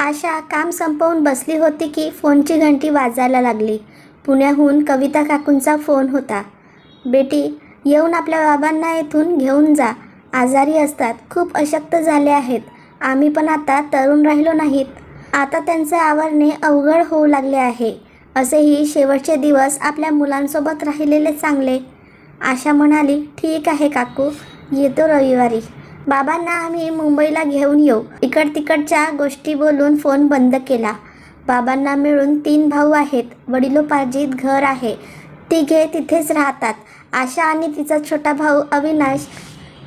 आशा काम संपवून बसली होती की फोनची घंटी वाजायला लागली. पुण्याहून कविता काकूंचा फोन होता. बेटी येऊन आपल्या बाबांना येथून घेऊन जा. आजारी असतात. खूप अशक्त झाले आहेत. आम्ही पण आता तरुण राहिलो नाहीत. आता त्यांचे आवरणे अवघड होऊ लागले आहे. असेही शेवटचे दिवस आपल्या मुलांसोबत राहिलेले चांगले. आशा म्हणाली ठीक आहे काकू. येतो रविवारी. बाबांना आम्ही मुंबईला घेऊन येऊ. इकड तिकडच्या गोष्टी बोलून फोन बंद केला. बाबांना मिळून तीन भाऊ आहेत. वडिलोपार्जित घर आहे. तिघे तिथेच राहतात. आशा आणि तिचा छोटा भाऊ अविनाश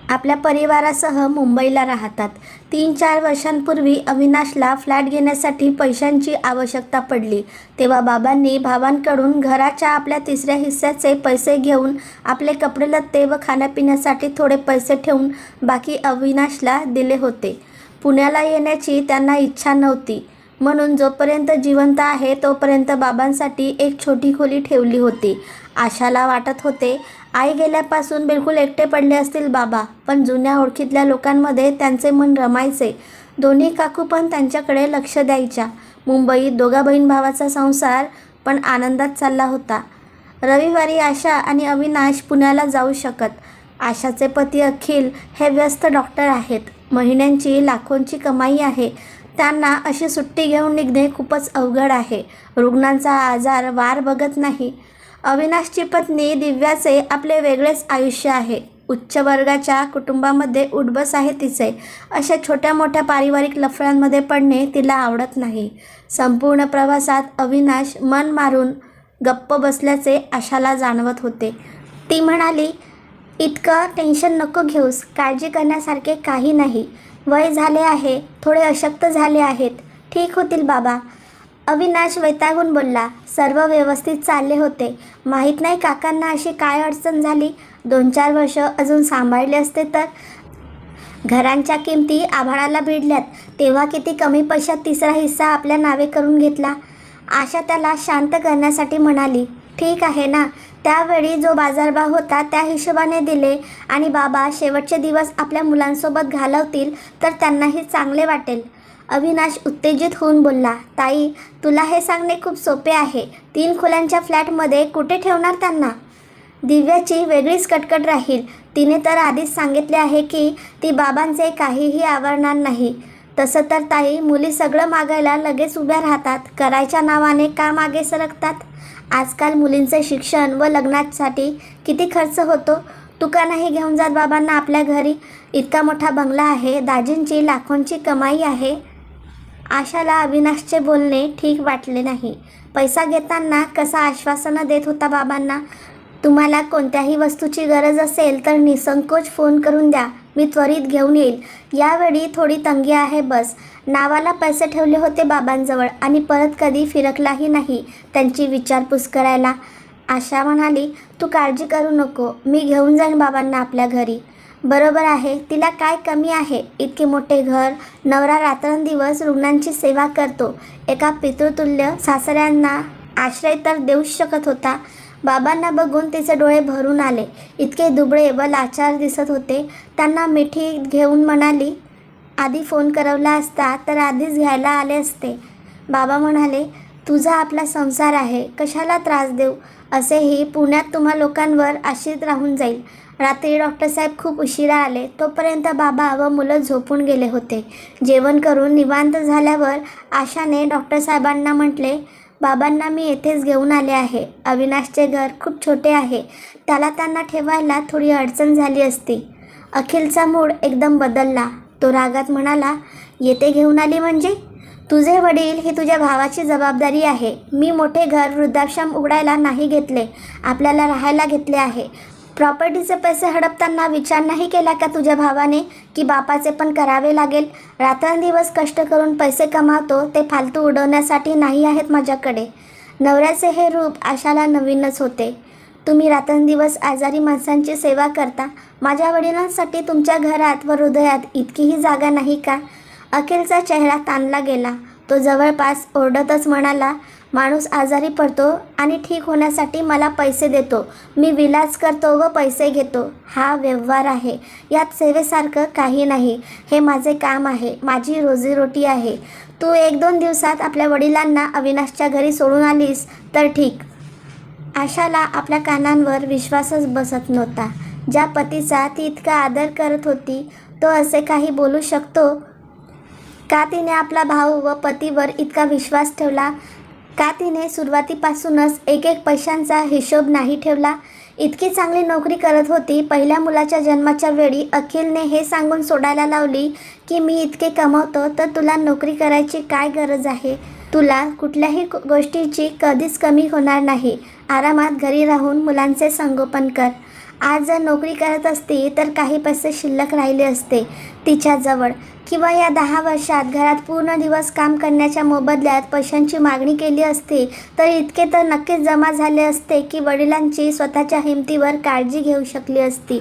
आपल्या परिवारासह मुंबईला राहतात. तीन चार वर्षांपूर्वी अविनाशला फ्लॅट घेण्यासाठी पैशांची आवश्यकता पडली. तेव्हा बाबांनी भावांकडून घराच्या आपल्या तिसऱ्या हिस्स्याचे पैसे घेऊन आपले कपडे लत्ते व खाण्यापिण्यासाठी थोडे पैसे ठेवून बाकी अविनाशला दिले होते. पुण्याला येण्याची त्यांना इच्छा नव्हती. म्हणून जोपर्यंत जिवंत आहे तोपर्यंत बाबांसाठी एक छोटी खोली ठेवली होती. आशाला वाटत होते आई गेल्यापासून बिलकुल एकटे पडले असतील बाबा पण जुन्या ओळखीतल्या लोकांमध्ये त्यांचे मन रमायचे. दोन्ही काकू पण त्यांच्याकडे लक्ष द्यायच्या. मुंबईत दोघा बहीण भावाचा संसार पण आनंदात चालला होता. रविवारी आशा आणि अविनाश पुण्याला जाऊ शकत. आशाचे पती अखिल हे व्यस्त डॉक्टर आहेत. महिन्यांची लाखोंची कमाई आहे. त्यांना अशी सुट्टी घेऊन निघणे खूपच अवघड आहे. रुग्णांचा आजार वार बघत नाही. अविनाशची पत्नी दिव्याचे आपले वेगळेच आयुष्य आहे. उच्च वर्गाच्या कुटुंबामध्ये उठबस आहे तिचे. अशा छोट्या मोठ्या पारिवारिक लफड्यांमध्ये पडणे तिला आवडत नाही. संपूर्ण प्रवासात अविनाश मन मारून गप्प बसल्याचे आशाला जाणवत होते. ती म्हणाली इतकं टेन्शन नको घेऊस. काळजी करण्यासारखे काही नाही. वय झाले आहे. थोडे अशक्त झाले आहेत. ठीक होतील बाबा. अविनाश वैतागून बोलला सर्व व्यवस्थित चालले होते. माहीत नाही काकांना अशी काय अडचण झाली? दोन चार वर्ष अजून सांभाळले असते तर? घरांच्या किमती आभाळाला भिडल्यात. तेव्हा किती कमी पैशात तिसरा हिस्सा आपल्या नावे करून घेतला. आशा त्याला शांत करण्यासाठी म्हणाली ठीक आहे ना. त्यावेळी जो बाजारभाव होता त्या हिशोबाने दिले आणि बाबा शेवटचे दिवस आपल्या मुलांसोबत घालवतील तर त्यांनाही चांगले वाटेल. अविनाश उत्तेजित होऊन बोलला ताई तुला हे सांगणे खूप सोपे आहे. तीन खोल्यांच्या फ्लॅटमध्ये कुठे ठेवणार त्यांना? दिव्याची वेगळीच कटकट राहील. तिने तर आधीच सांगितले आहे की ती बाबांचे काहीही आवडणार नाही. तसं तर ताई मुली सगळं मागायला लगेच उभ्या राहतात. करायच्या नावाने का मागे सरकतात? आजकाल मुलींचे शिक्षण व लग्नासाठी किती खर्च होतो? तू का नाही घेऊन जात बाबांना आपल्या घरी? इतका मोठा बंगला आहे. दाजींची लाखोंची कमाई आहे. आशाला अविनाशचे बोलणे ठीक वाटले नाही. पैसा घेताना कसा आश्वासनं देत होता बाबांना? तुम्हाला कोणत्याही वस्तूची गरज असेल तर निसंकोच फोन करून द्या. मी त्वरित घेऊन येईल. यावेळी थोडी तंगी आहे बस. नावाला पैसे ठेवले होते बाबांजवळ आणि परत कधी फिरकलाही नाही त्यांची विचारपूस करायला. आशा म्हणाली तू काळजी करू नको. मी घेऊन जाईन बाबांना आपल्या घरी. बरोबर आहे. तिला काय कमी आहे? इतके मोठे घर नवरा रात्रंदिवस रुग्णांची सेवा करतो. एका पितृतुल्य सासऱ्यांना आश्रय तर देऊच शकत होता. बाबांना बघून तिचे डोळे भरून आले. इतके दुबळे व लाचार दिसत होते. त्यांना मिठी घेऊन म्हणाली आधी फोन करवला असता तर आधीच घ्यायला आले असते. बाबा म्हणाले तुझा आपला संसार आहे. कशाला त्रास देऊ? असेही पुण्यात तुम्हा लोकांवर आश्रित राहून जाईल. रात्री डॉक्टर साहेब खूप उशिरा आले. तोपर्यंत बाबा व मुलं झोपून गेले होते. जेवण करून निवांत झाल्यावर आशाने डॉक्टर साहेबांना म्हटले बाबांना मी येथेच घेऊन आले आहे. अविनाशचे घर खूप छोटे आहे. त्याला त्यांना ठेवायला थोडी अडचण झाली असती. अखिलचा मूड एकदम बदलला. तो रागात म्हणाला येथे घेऊन आली म्हणजे? तुझे वडील ही तुझ्या भावाची जबाबदारी आहे. मी मोठे घर वृद्धाश्रम उघडायला नाही घेतले. आपल्याला राहायला घेतले आहे. प्रॉपर्टीचे पैसे हडपताना विचार नाही केला का तुझ्या भावाने की बापाचे पण करावे लागेल? रात्रंदिवस कष्ट करून पैसे कमावतो ते फालतू उडवण्यासाठी नाही आहेत माझ्याकडे. नवऱ्याचे हे रूप आशाला नवीनच होते. तुम्ही रात्रंदिवस आजारी माणसांची सेवा करता. माझ्या वडिलांसाठी तुमच्या घरात व हृदयात इतकीही जागा नाही का? अखेरचा चेहरा ताणला गेला. तो जवळपास ओरडतच म्हणाला माणूस आजारी पडतो आणि ठीक होण्यासाठी मला पैसे देतो. मी विलाज करतो व पैसे घेतो. हा व्यवहार आहे. यात सेवेसारखं काही नाही. हे माझे काम आहे. माझी रोजीरोटी आहे. तू एक दोन दिवसात आपल्या वडिलांना अविनाशच्या घरी सोडून आलीस तर ठीक. आशाला आपल्या कानांवर विश्वासच बसत नव्हता. ज्या पतीचा ती इतका आदर करत होती तो असे काही बोलू शकतो? का तिने आपला भाऊ व पतीवर इतका विश्वास ठेवला? का तिने सुरुवातीपासूनच एक एक पैशांचा हिशोब नाही ठेवला? इतकी चांगली नोकरी करत होती. पहिल्या मुलाच्या जन्माच्या वेळी अखिलने हे सांगून सोडायला लावली की मी इतके कमवतो तर तुला नोकरी करायची काय गरज आहे? तुला कुठल्याही गोष्टीची कधीच कमी होणार नाही. आरामात घरी राहून मुलांचे संगोपन कर. आज जर नोकरी करत असती तर काही पैसे शिल्लक राहिले असते तिच्याजवळ. किंवा या दहा वर्षात घरात पूर्ण दिवस काम करण्याच्या मोबदल्यात पैशांची मागणी केली असती तर इतके तर नक्कीच जमा झाले असते की वडिलांची स्वतःच्या हिमतीवर काळजी घेऊ शकली असती.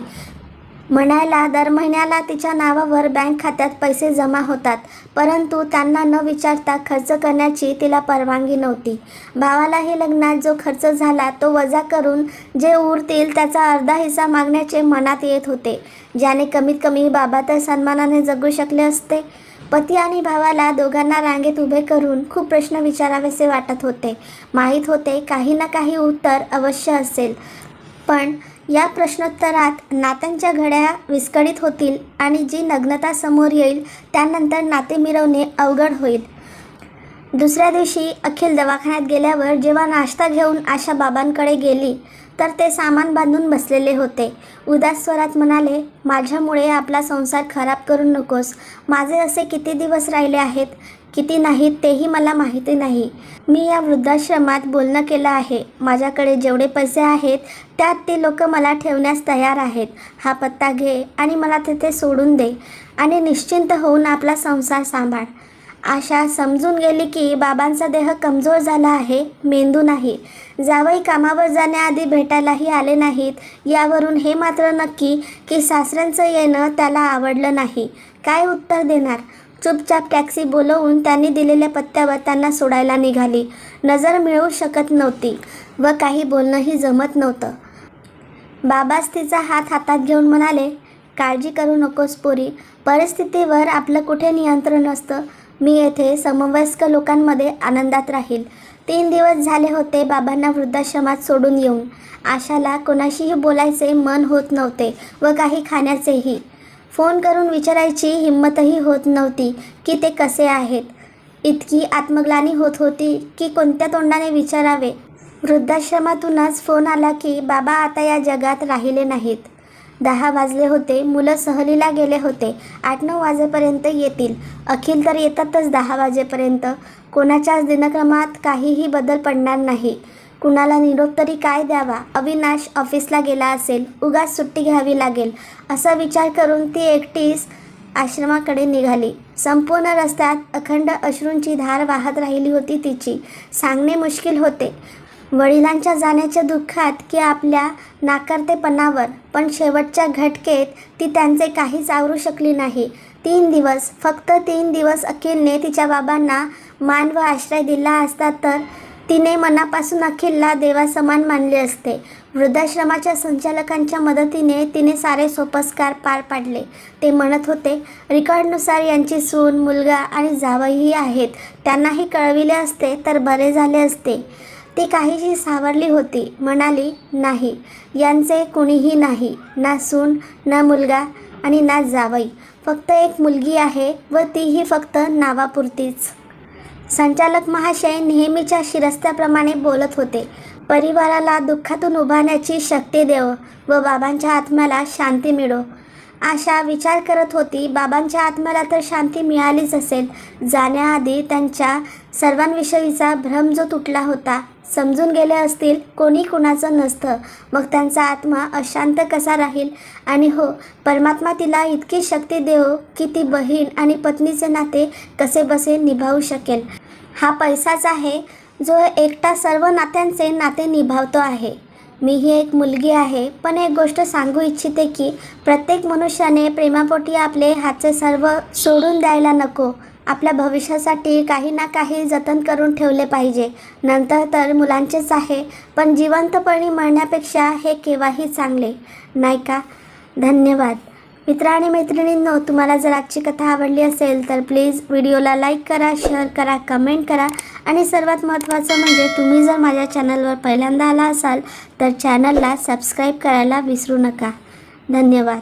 म्हणायला दर महिन्याला तिच्या नावावर बँक खात्यात पैसे जमा होतात परंतु त्यांना न विचारता खर्च करण्याची तिला परवानगी नव्हती. भावालाही लग्नात जो खर्च झाला तो वजा करून जे उरतील त्याचा अर्धा हिस्सा मागण्याचे मनात येत होते ज्याने कमीत कमी बाबा तर सन्मानाने जगू शकले असते. पती आणि भावाला दोघांना रांगेत उभे करून खूप प्रश्न विचारावेसे वाटत होते. माहीत होते काही ना काही उत्तर अवश्य असेल. पण या प्रश्नोत्तरात नात्यांच्या घड्या विस्कळीत होतील आणि जी नग्नता समोर येईल त्यानंतर नाते मिरवणे अवघड होईल. दुसऱ्या दिवशी अखिल दवाखान्यात गेल्यावर जेव्हा नाश्ता घेऊन आशा बाबांकडे गेली तर ते सामान बांधून बसलेले होते. उदास स्वरात म्हणाले माझ्यामुळे आपला संसार खराब करू नकोस. माझे असे किती दिवस राहिले आहेत किती नाहीत तेही मला माहिती नाही. मी या वृद्धाश्रमात बोलणं केलं आहे. माझ्याकडे जेवढे पैसे आहेत त्यात ते लोक मला ठेवण्यास तयार आहेत. हा पत्ता घे आणि मला तिथे सोडून दे आणि निश्चिंत होऊन आपला संसार सांभाळ. आशा समजून गेली की बाबांचा देह कमजोर झाला आहे मेंदू नाही. जावई कामावर जाण्याआधी भेटायलाही आले नाहीत. यावरून हे मात्र नक्की की सासऱ्यांचं येणं त्याला आवडलं नाही. काय उत्तर देणार? चुपचाप टॅक्सी बोलवून त्यांनी दिलेल्या पत्त्यावर त्यांना सोडायला निघाली. नजर मिळवू शकत नव्हती व काही बोलणंही जमत नव्हतं. बाबाच तिचा हात हातात घेऊन म्हणाले काळजी करू नकोस पोरी. परिस्थितीवर आपलं कुठे नियंत्रण असतं? मी येथे समवयस्क लोकांमध्ये आनंदात राहील. तीन दिवस झाले होते बाबांना वृद्धाश्रमात सोडून येऊन. आशाला कोणाशीही बोलायचे मन होत नव्हते व काही खाण्याचेही. फोन करून विचारायची हिंमतही होत नव्हती की ते कसे आहेत. इतकी आत्मग्लानी होत होती की कोणत्या तोंडाने विचारावे. वृद्धाश्रमातूनच फोन आला की बाबा आता या जगात राहिले नाहीत. दहा वाजले होते मुलं सहलीला गेले होते. आठ नऊ वाजेपर्यंत येतील. अखिल तर येतातच दहा वाजेपर्यंत. कोणाच्याच दिनक्रमात काहीही बदल पडणार नाही. कुणाला निरोप तरी काय द्यावा? अविनाश ऑफिसला गेला असेल. उगाच सुट्टी घ्यावी लागेल. असा विचार करून ती एकटीच आश्रमाकडे निघाली. संपूर्ण रस्त्यात अखंड अश्रूंची धार वाहत राहिली होती तिची. सांगणे मुश्किल होते. वडिलांच्या जाण्याच्या दुःखात की आपल्या नाकारतेपणावर पण शेवटच्या घटकेत ती त्यांचे काहीच आवरू शकली नाही. तीन दिवस फक्त तीन दिवस अखिलने तिच्या बाबांना मान व आश्रय दिला असता तर तिने मनापासून अखिलला देवासमान मानले असते. वृद्धाश्रमाच्या संचालकांच्या मदतीने तिने सारे सोपस्कार पार पाडले. ते म्हणत होते रेकॉर्डनुसार यांची सून मुलगा आणि जावईही आहेत. त्यांनाही कळविले असते तर बरे झाले असते. ती काहीशी सावरली होती. म्हणाली नाही यांचे कुणीही नाही. ना सून ना मुलगा आणि ना जावई. फक्त एक मुलगी आहे व तीही फक्त नावापुरतीच. संचालक महाशय नेहमीच्या शिरस्त्याप्रमाणे बोलत होते. परिवाराला दुःखातून उभारण्याची शक्ती देव व बाबांच्या आत्म्याला शांती मिळो. आशा विचार करत होती. बाबांच्या आत्म्याला तर शांती मिळालीच असेल. जाण्याआधी त्यांच्या सर्वांविषयीचा भ्रम जो तुटला होता समजून गेले असतील कोणी कुणाचं नसतं. मग त्यांचा आत्मा अशांत कसा राहील? आणि हो परमात्मा तिला इतकी शक्ती देव की ती बहीण आणि पत्नीचे नाते कसे बसे निभावू शकेल? हा पैसाच आहे जो एकटा सर्व नात्यांचे नाते निभावतो आहे. मी ही एक मुलगी आहे पण एक गोष्ट सांगू इच्छिते की प्रत्येक मनुष्याने प्रेमापोटी आपले हातचे सर्व सोडून द्यायला नको. आपल्या भविष्यासाठी काही ना काही जतन करून ठेवले पाहिजे. नंतर तर मुलांचेच आहे पण जिवंतपणी मरण्यापेक्षा हे केव्हाही चांगले. नाही का? धन्यवाद. मित्र आणि मैत्रिणींनो तुम्हाला जर आजची कथा आवडली असेल तर प्लीज व्हिडिओला लाईक करा शेअर करा कमेंट करा. आणि सर्वात महत्त्वाचं म्हणजे तुम्ही जर माझ्या चॅनलवर पहिल्यांदा आला असाल तर चॅनलला सबस्क्राईब करायला विसरू नका. धन्यवाद.